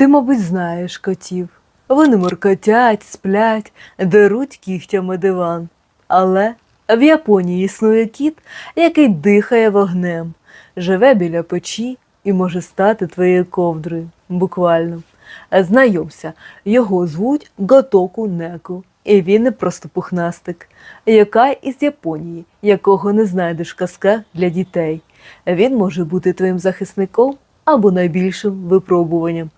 Ти, мабуть, знаєш котів. Вони моркотять, сплять, деруть кігтями диван. Але в Японії існує кіт, який дихає вогнем, живе біля печі і може стати твоєю ковдрою, буквально. Знайомся, його звуть Готоку Неку, і він не просто пухнастик, яка із Японії, якого не знайдеш в казках для дітей. Він може бути твоїм захисником або найбільшим випробуванням.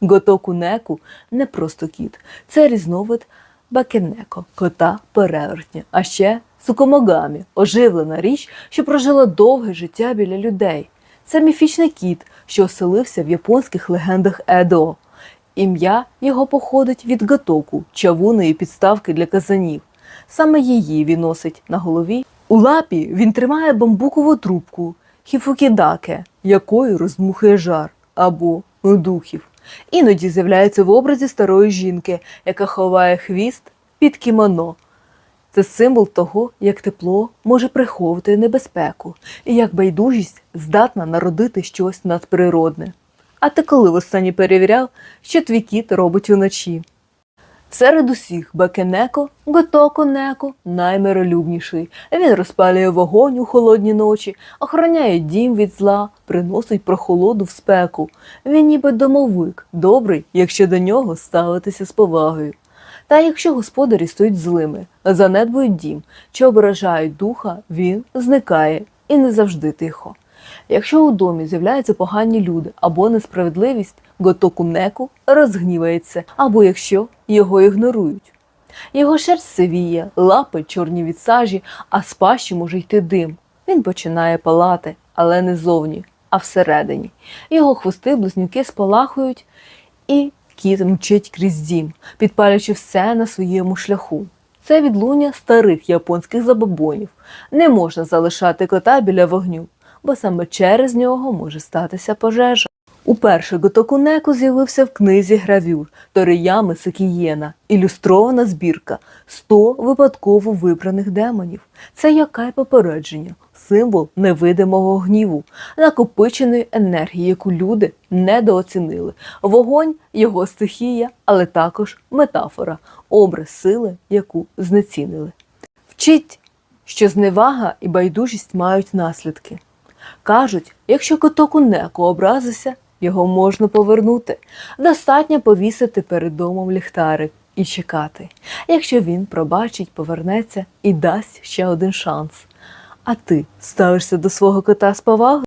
Готоку неку не просто кіт, це різновид бакенеко, кота перевертня, а ще сукомогамі, оживлена річ, що прожила довге життя біля людей. Це міфічний кіт, що оселився в японських легендах Едо. Ім'я його походить від гатоку, чавуної підставки для казанів. Саме її він носить на голові. У лапі він тримає бамбукову трубку хіфукідаке, якою роздмухує жар або духів. Іноді з'являється в образі старої жінки, яка ховає хвіст під кімоно. Це символ того, як тепло може приховувати небезпеку, і як байдужість здатна народити щось надприродне. А ти коли останній перевіряв, що твій кіт робить уночі? Серед усіх Бакенеко, Готоко Неко наймиролюбніший. Він розпалює вогонь у холодні ночі, охороняє дім від зла, приносить прохолоду в спеку. Він ніби домовик, добрий, якщо до нього ставитися з повагою. Та якщо господарі стають злими, занедбують дім чи ображають духа, він зникає і не завжди тихо. Якщо у домі з'являються погані люди або несправедливість, Готоку Неку розгнівається, або якщо його ігнорують. Його шерсть сивіє, лапи чорні від сажі, а з пащі може йти дим. Він починає палати, але не зовні, а всередині. Його хвости близнюки спалахують, і кіт мчить крізь дім, підпалюючи все на своєму шляху. Це відлуння старих японських забобонів. Не можна залишати кота біля вогню, бо саме через нього може статися пожежа. Уперше Готокунеко з'явився в книзі гравюр Ториями Секієна, ілюстрована збірка 100 випадково вибраних демонів. Це яке попередження, символ невидимого гніву, накопиченої енергії, яку люди недооцінили. Вогонь його стихія, але також метафора, образ сили, яку знецінили. Вчить, що зневага і байдужість мають наслідки. Кажуть, якщо котоку неко образився, його можна повернути. Достатньо повісити перед домом ліхтарик і чекати. Якщо він пробачить, повернеться і дасть ще один шанс. А ти ставишся до свого кота з повагою?